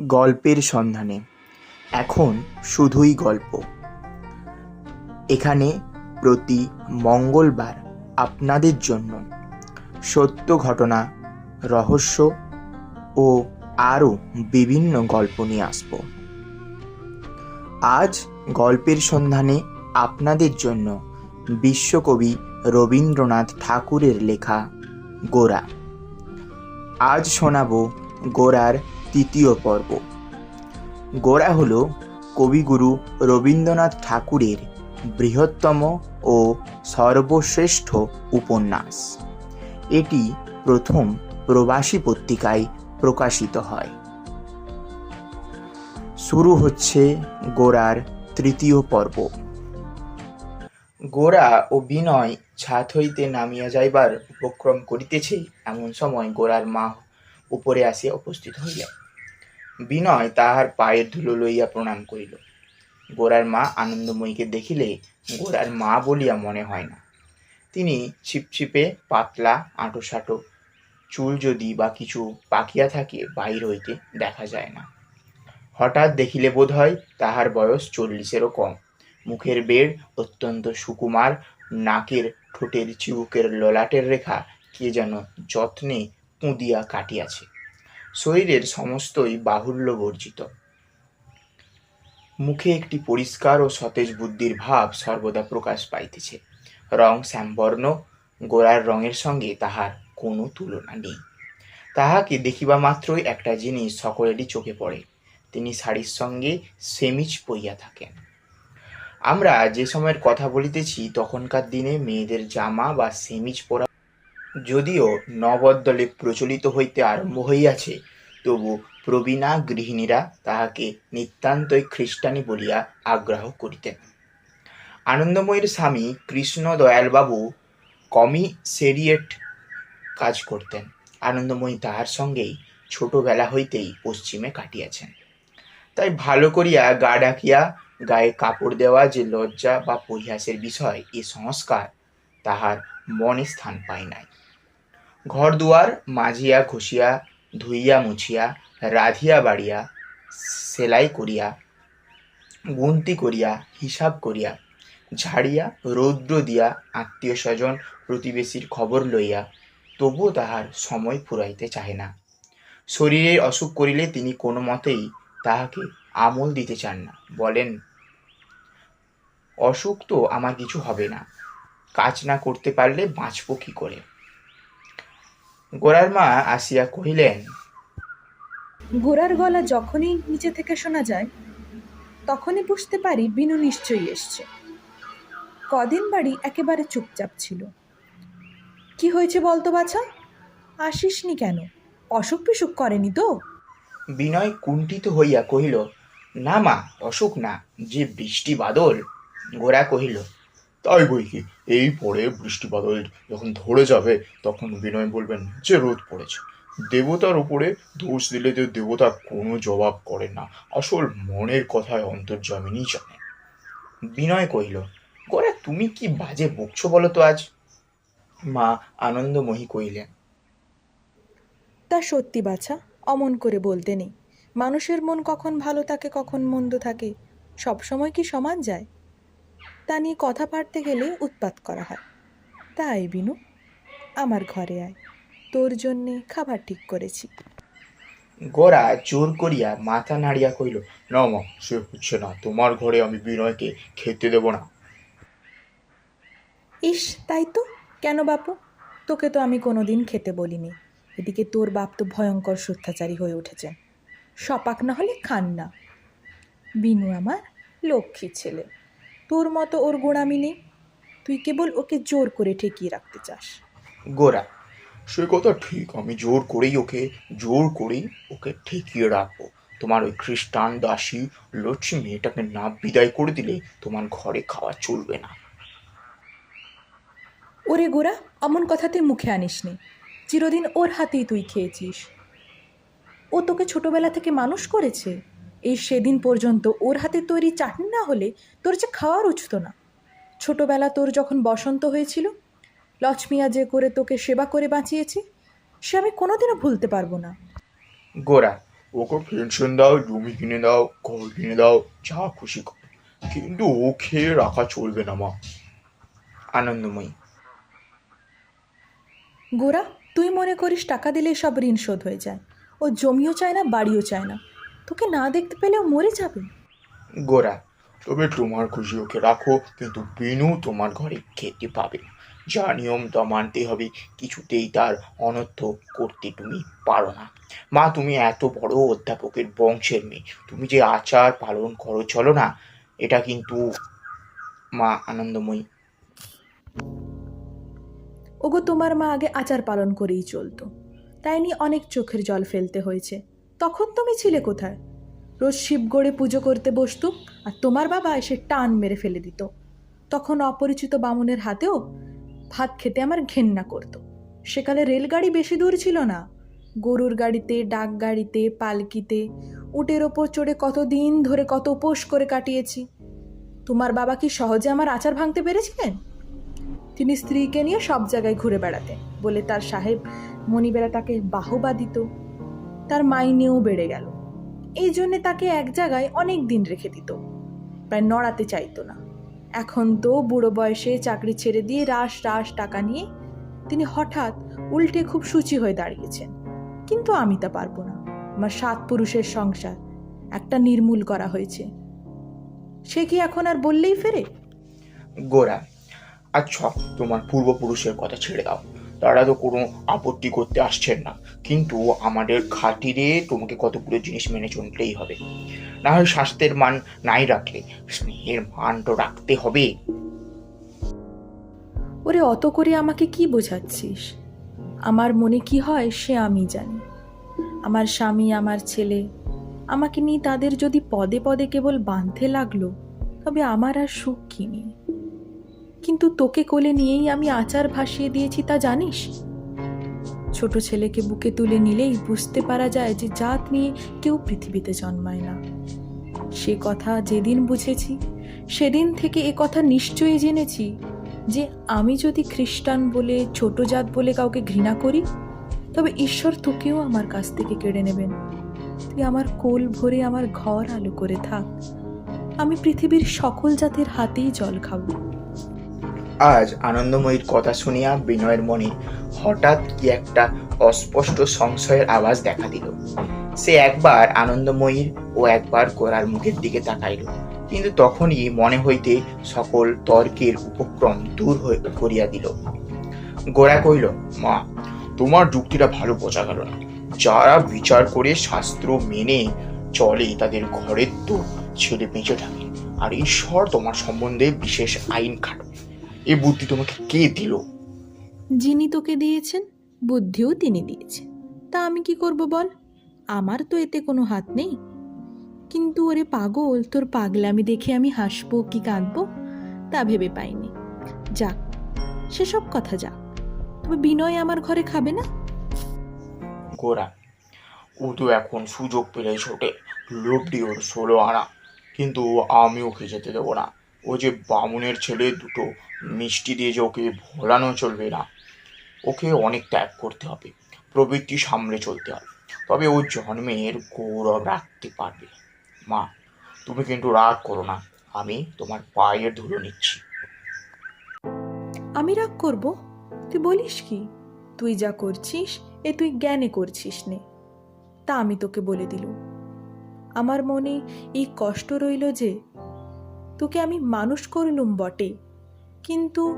গল্পের সন্ধানে। এখন শুধুই গল্প। এখানে প্রতি মঙ্গলবার আপনাদের জন্য সত্য ঘটনা, রহস্য ও আরও বিভিন্ন গল্প নিয়ে আসব। আজ গল্পের সন্ধানে আপনাদের জন্য বিশ্বকবি রবীন্দ্রনাথ ঠাকুরের লেখা গোরা আজ শোনাব গোরার তৃতীয় পর্ব। গোরা হল কবিগুরু রবীন্দ্রনাথ ঠাকুরের বৃহত্তম ও সর্বশ্রেষ্ঠ উপন্যাস। এটি প্রথম প্রবাসী পত্রিকায় প্রকাশিত হয়। শুরু হচ্ছে গোরার তৃতীয় পর্ব। গোরা ও বিনয় ছাদ হইতে নামিয়া যাইবার উপক্রম করিতেছে, এমন সময় গোরার মা উপরে আসিয়া উপস্থিত হইলেন বিনয় তাহার পায়ের ধুলো লইয়া প্রণাম করিল। গোরার মা আনন্দময়ীকে দেখিলে গোরার মা বলিয়া মনে হয় না। তিনি ছিপছিপে, পাতলা আঁটো সাঁটো চুল যদি বা কিছু পাকিয়া থাকে বাহির হইতে দেখা যায় না। হঠাৎ দেখিলে বোধ হয় তাহার বয়স চল্লিশেরও কম। মুখের বেড় অত্যন্ত সুকুমার, নাকের ঠোঁটের চিবুকের ললাটের রেখা কে যেন যত্নে পুঁদিয়া কাটিয়াছে। শরীরের সমস্তই বাহুল্য বর্জিত। মুখে একটি পরিষ্কার ও সতেজ বুদ্ধির ভাব সর্বদা প্রকাশ পাইতেছে। রং শ্যামবর্ণ গোড়ার রঙের সঙ্গে তাহার কোনো তুলনা নেই। তাহাকে দেখিবা মাত্রই একটা জিনিস সকলেরই চোখে পড়ে। তিনি শাড়ির সঙ্গে সেমিজ পইয়া থাকেন। আমরা যে সময়ের কথা বলিতেছি, তখনকার দিনে মেয়েদের জামা বা সেমিজ পরা যদিও নবদ্দলে প্রচলিত হইতে আরম্ভ হইয়াছে, তবু প্রবীণা গৃহিণীরা তাহাকে নিতান্তই খ্রিস্টানি বলিয়া আগ্রহ করিতেন। আনন্দময়ীর স্বামী কৃষ্ণ দয়ালবাবু কমিসেরিয়েট কাজ করতেন। আনন্দময়ী তাহার সঙ্গেই ছোটবেলা হইতেই পশ্চিমে কাটিয়াছেন। তাই ভালো করিয়া গা ডাকিয়া গায়ে কাপড় দেওয়া যে লজ্জা বা পরিহাসের বিষয়, এ সংস্কার তাহার মনে স্থান পায় নাই। ঘর দুয়ার মাজিয়া ঘষিয়া, ধুইয়া মুছিয়া, রাধিয়া বাড়িয়া, সেলাই করিয়া গুনতি করিয়া, হিসাব করিয়া, ঝাড়িয়া, রৌদ্র দিয়া আত্মীয় স্বজন প্রতিবেশীর খবর লইয়া তবুও তাহার সময় ফুরাইতে চাহে না। শরীরের অসুখ করিলে তিনি কোনো মতেই তাহাকে আমল দিতে চান না। বলেন, অসুখ তো আমার কিছু হবে না। কাজ না করতে পারলে বাঁচব কি করে? গোরার মা আসিয়া কহিলেন গোড়ার গলা যখনই নিচে থেকে শোনা যায় তখনই বুঝতে পারি বিনু নিশ্চয়ই এসছে। কদিন বাড়ি একেবারে চুপচাপ ছিল। কি হয়েছে বলতো বাছা? আসিসনি কেন? অসুখ বিসুখ করেনি তো? বিনয় কুণ্ঠিত হইয়া কহিল না মা অসুখ না যে বৃষ্টি বাদল। গোরা কহিল তাই বই কি? এই পরে বৃষ্টি যখন ধরে যাবে, তখন বিনয় বলবেন, যে রোদ পড়েছে। দেবতার উপরে দোষ দিলে যে দেবতা কোনো জবাব করে না। আসল মনের কথায় অন্তর্জামিনী জানে। বিনয় কহিল গোরা তুমি কি বাজে বকছো বলো তো আজ? মা আনন্দময়ী কহিলেন, তা সত্যি বাছা, অমন করে বলতে নেই। মানুষের মন কখন ভালো থাকে, কখন মন্দ থাকে সব সময় কি সমান যায়? তা নিয়ে কথা পারতে গেলে উৎপাত করা হয়। তাই বিনু আমার ঘরে আয়। তোর জন্যে খাবার ঠিক করেছি। গোরা জোর করিয়া মাথা নাড়িয়া কহিল না মা সে হচ্ছে না। তোমার ঘরে আমি বিনয়কে খেতে দেব না। ইস তাই তো? কেন বাপু? তোকে তো আমি কোনোদিন খেতে বলিনি। এদিকে তোর বাপ তো ভয়ঙ্কর সত্যাচারী হয়ে উঠেছেন। সপাক না হলে খান না। বিনু আমার লক্ষ্মী ছেলে। তোর মতো ওর গোড়ামি নেই। তুই কেবল ওকে জোর করে ঠেকিয়ে রাখতে চাস। গোরা সে কথা ঠিক আমি জোর করেই ওকে জোর করেই ওকে ঠেকিয়ে রাখব। তোমার ওই খ্রিস্টান দাসী লক্ষ্মী মেয়েটাকে না বিদায় করে দিলে তোমার ঘরে খাওয়া চলবে না। ওরে গোরা অমন কথাতে মুখে আনিস নি চিরদিন ওর হাতেই তুই খেয়েছিস। ও তোকে ছোটবেলা থেকে মানুষ করেছে? এই সেদিন পর্যন্ত ওর হাতে তৈরি চাটনি না হলে তোর যে খাওয়া রুচত না। ছোটবেলা তোর যখন বসন্ত হয়েছিল লক্ষ্মিয়া যে করে তোকে সেবা করে বাঁচিয়েছে সে আমি কোনোদিনও ভুলতে পারব না। গোরা ওকে পেনশন দাও জমি কিনে দাও ঘর কিনে দাও যা খুশি করো। কিন্তু ও খেয়ে রাখা চলবে না মা। আনন্দময়ী। গোরা তুই মনে করিস টাকা দিলে সব ঋণ শোধ হয়ে যায়। ও জমিও চায় না বাড়িও চায় না। তোকে না দেখতে পেলেও মরে যাবে। গোরা তবে তোমার খুশি ওকে রাখো কিন্তু বিনু তোমার ঘরে খেতে পাবে। যা নিয়ম তা মানতে হবে কিছুতেই তার অনর্থ করতে তুমি পারো না। মা তুমি এত বড় অধ্যাপকের বংশের মেয়ে তুমি যে আচার পালন করো চলো না। এটা কিন্তু মা আনন্দময়ী। ওগো তোমার মা আগে আচার পালন করেই চলতো। তাই নিয়ে অনেক চোখের জল ফেলতে হয়েছে। তখন তুমি ছিলে কোথায়? রোজ শিবগড়ে পুজো করতে বসতুম আর তোমার বাবা এসে টান মেরে ফেলে দিত। তখন অপরিচিত বামুনের হাতেও ভাত খেতে আমার ঘেন্না করতো। সেকালে রেলগাড়ি বেশি দূর ছিল না। গরুর গাড়িতে, ডাক গাড়িতে, পালকিতে, উটের ওপর চড়ে কত দিন ধরে কত উপোস করে কাটিয়েছি। তোমার বাবা কি সহজে আমার আচার ভাঙতে পেরেছিলেন? তিনি স্ত্রীকে নিয়ে সব জায়গায় ঘুরে বেড়াতেন বলে তার সাহেব মণিবেলা তাকে বাহবা দিত। তার মাইনেও বেড়ে গেল। এই জন্যে তাকে এক জায়গায় অনেক দিন রেখে দিত। প্রায় নড়াতে চাইতো না। এখন তো বুড়ো বয়সে চাকরি ছেড়ে দিয়ে রাস রাস টাকা নিয়ে তিনি হঠাৎ উল্টে খুব সূচি হয়ে দাঁড়িয়েছেন। কিন্তু আমি তা পারব না। আমার সাত পুরুষের সংসার, একটা নির্মূল করা হয়েছে। সে কি এখন আর বললেই ফেরে? গোরা আচ্ছা তোমার পূর্বপুরুষের কথা ছেড়ে দাও। তারা তো কোনো আপত্তি করতে আসছেন না। কিন্তু আমাদের খাতিরে তোমাকে কতগুলো জিনিস মেনে চলতেই হবে। না হয় স্বাস্থ্যের মান নাই রাখলে, স্নেহের মান তো রাখতে হবে। ওরে, অত করে আমাকে কি বোঝাচ্ছিস? আমার মনে কি হয় সে আমি জানি। আমার স্বামী, আমার ছেলে, আমাকে নিয়ে তাদের যদি পদে পদে কেবল বাঁধতে লাগল, তবে আমার আর সুখ কি নেই কিন্তু তোকে কোলে নিয়েই আমি আচার ভাসিয়ে দিয়েছি তা জানিস? ছোট ছেলেকে বুকে তুলে নিলেই বুঝতে পারা যায় যে জাত নিয়ে কেউ পৃথিবীতে জন্মায় না। সে কথা যেদিন বুঝেছি, সেদিন থেকে এ কথা নিশ্চয়ই জেনেছি যে আমি যদি খ্রিস্টান বলে, ছোট জাত বলে কাউকে ঘৃণা করি, তবে ঈশ্বর তোকেও আমার কাছ থেকে কেড়ে নেবেন। তুই আমার কোল ভরে আমার ঘর আলো করে থাক। আমি পৃথিবীর সকল জাতের হাতেই জল খাব। আজ আনন্দময়ীর কথা শুনিয়া বিনয়ের মনে হঠাৎ কি একটা অস্পষ্ট সংশয়ের আওয়াজ দেখা দিল। সে একবার আনন্দময়ীর ও একবার গোরার মুখের দিকে তাকাইল, কিন্তু তখনই মনে হইতে সকল তর্কের উপক্রম দূর করিয়া দিল। গোরা কহিল, মা, তোমার যুক্তিটা ভালো বোঝা গেল না। যারা বিচার করে শাস্ত্র মেনে চলে তাদের ঘরের তো ছেলে বেঁচে থাকে, আর ঈশ্বর তোমার সম্বন্ধে বিশেষ আইন খাটবে এই বুদ্ধি তোমাকে কে দিল? যিনি তোকে দিয়েছেন বুদ্ধিও তিনি দিয়েছেন। তা আমি কি করব বল? আমার তো এতে কোনো হাত নেই। কিন্তু ওরে পাগল তোর পাগলামি দেখে আমি হাসবো কি কাঁদবো? তা ভেবে পাইনি। যাক সেসব কথা যাক তবে বিনয় আমার ঘরে খাবে না? গোরা ও তো এখন সুযোগ পেলে ছোটে। লোভটি ওর ষোলো আনা। কিন্তু আমি ওকে যেতে দেবো না। ও যে বামুনের ছেলে দুটো মিষ্টি দিয়ে যে ওকে ভোলানো চলবে না, ওকে অনেক ত্যাগ করতে হবে, প্রবৃত্তি সামলে চলতে হবে। তবে ও জন্মের গৌরব রাখতে পারবে। মা, তুমি কিন্তু রাগ করো না, আমি তোমার পায়ের ধুলো নিচ্ছি। আমি রাগ করব? তুই বলিস কি? তুই যা করছিস, এ তুই জ্ঞানে করছিস নে। তা আমি তোকে বলে দিলুম। আমার মনে এই কষ্ট রইল যে, তোকে আমি মানুষ করলুম বটে। কিন্তু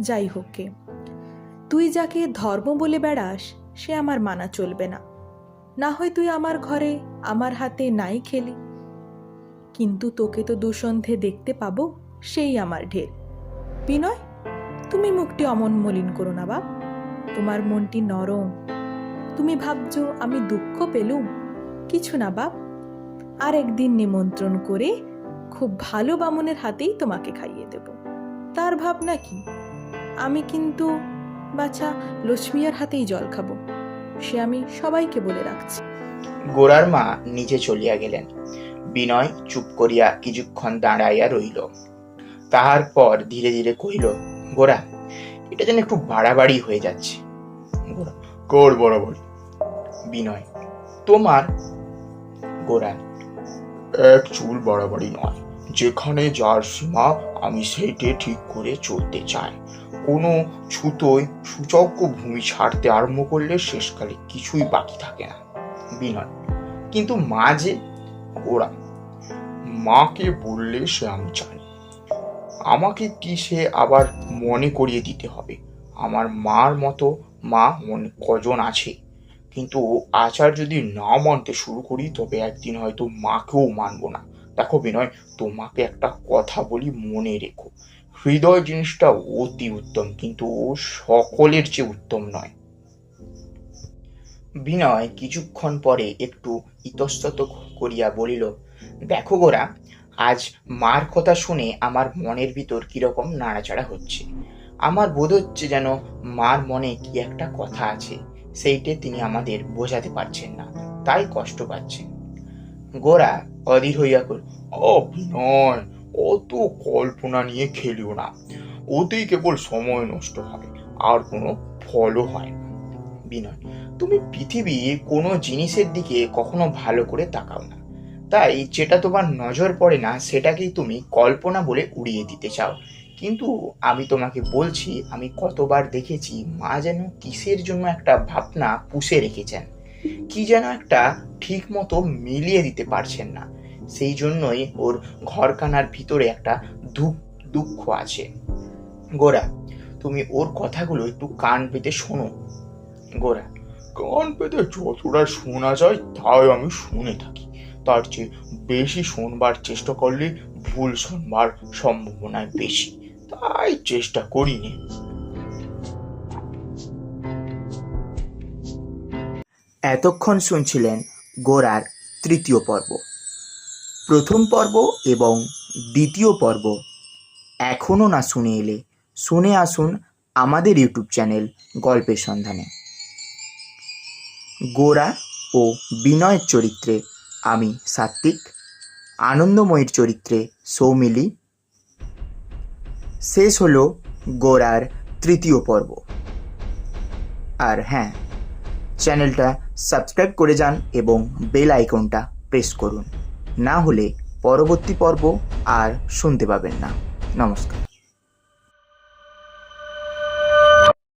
যাই হোক গে, তুই যাকে ধর্ম বলে বেড়াস সে আমার মানা চলবে না। না হয় তুই আমার ঘরে আমার হাতে নাই খেলি। কিন্তু তোকে তো দুসন্ধে দেখতে পাবো সেই আমার ঢের। বিনয় তুমি মুখটি অমন মলিন করো না বাপ। তোমার মনটি নরম। তুমি ভাবছ আমি দুঃখ পেলুম। কিছু না বাপ। আর একদিন নিমন্ত্রণ করে খুব ভালো বামুনের হাতেই তোমাকে খাইয়ে দেব। তার ভাবনা কি? আমি কিন্তু, বাছা, লক্ষ্মিয়ার হাতেই জল খাব। সে আমি সবাইকে বলে রাখছি। গোরার মা নিজে চলিয়া গেলেন। বিনয় চুপ করিয়া কিছুক্ষণ দাঁড়াইয়া রইল। তাহার পর ধীরে ধীরে কহিল, গোরা, এটা যেন একটু বাড়াবাড়ি হয়ে যাচ্ছে। গোরা, কর বরাবর বিনয়, তোমার? গোরা, এক চুল বাড়াবাড়ি নয়। যেখানে যার সীমা আমি সেইটে ঠিক করে চলতে চাই। কোনো ছুতোয় সুচক্য ভূমি ছাড়তে আরম্ভ করলে শেষকালে কিছুই বাকি থাকে না। বিনয়, কিন্তু মা যে ওরা মাকে বললে সে আমি জানি। আমাকে কি সে আবার মনে করিয়ে দিতে হবে? আমার মার মতো মা মনে কজন আছে? কিন্তু আচার যদি না মানতে শুরু করি, তবে একদিন হয়তো মাকেও মানবো না। দেখো বিনয় তোমাকে একটা কথা বলি মনে রেখো। হৃদয় জিনিসটা অতি উত্তম, কিন্তু ও সকলের চেয়ে উত্তম নয়। বিনয় কিছুক্ষণ পরে একটু ইতস্তত করিয়া বলিল, দেখো গোরা, আজ মার কথা শুনে আমার মনের ভিতর কীরকম নাড়াচাড়া হচ্ছে। আমার বোধ হচ্ছে যেন মার মনে কি একটা কথা আছে, সেইটে তিনি আমাদের বোঝাতে পারছেন না, তাই কষ্ট পাচ্ছেন। গোরা অধীর হইয়া কর ও বিনয় অত কল্পনা নিয়ে খেলিও না। ওতেই কেবল সময় নষ্ট হয় আর কোনো ফলও হয় না। বিনয়, তুমি পৃথিবীর কোনো জিনিসের দিকে কখনো ভালো করে তাকাও না। তাই যেটা তোমার নজর পড়ে না, সেটাকেই তুমি কল্পনা বলে উড়িয়ে দিতে চাও। কিন্তু আমি তোমাকে বলছি, আমি কতবার দেখেছি মা যেন কিসের জন্য একটা ভাবনা পুষে রেখেছেন। কি যেন একটা ঠিক মতো মিলিয়ে দিতে পারছেন না। সেই জন্যই ওর ঘরখানার ভিতরে একটা দুঃখ দুঃখ আছে। গোরা, তুমি ওর কথাগুলো একটু কান পেতে শোনো। গোরা, কান পেতে যতটা শোনা যায় তাই আমি শুনে থাকি। তার চেয়ে বেশি শোনবার চেষ্টা করলে ভুল শোনবার সম্ভাবনায় বেশি। তাই চেষ্টা করিনি। এতক্ষণ শুনছিলেন গোরার তৃতীয় পর্ব। প্রথম পর্ব এবং দ্বিতীয় পর্ব। এখনও না শুনে এলে, শুনে আসুন আমাদের ইউটিউব চ্যানেল গল্পের সন্ধানে। গোরা ও বিনয়ের চরিত্রে আমি সাত্বিক, আনন্দময়ীর চরিত্রে সৌমিলি। শেষ হলো গোরার তৃতীয় পর্ব। আর হ্যাঁ চ্যানেলটা সাবস্ক্রাইব করে যান এবং বেল আইকনটা প্রেস করুন। না হলে পরবর্তী পর্ব আর শুনতে পাবেন না। নমস্কার।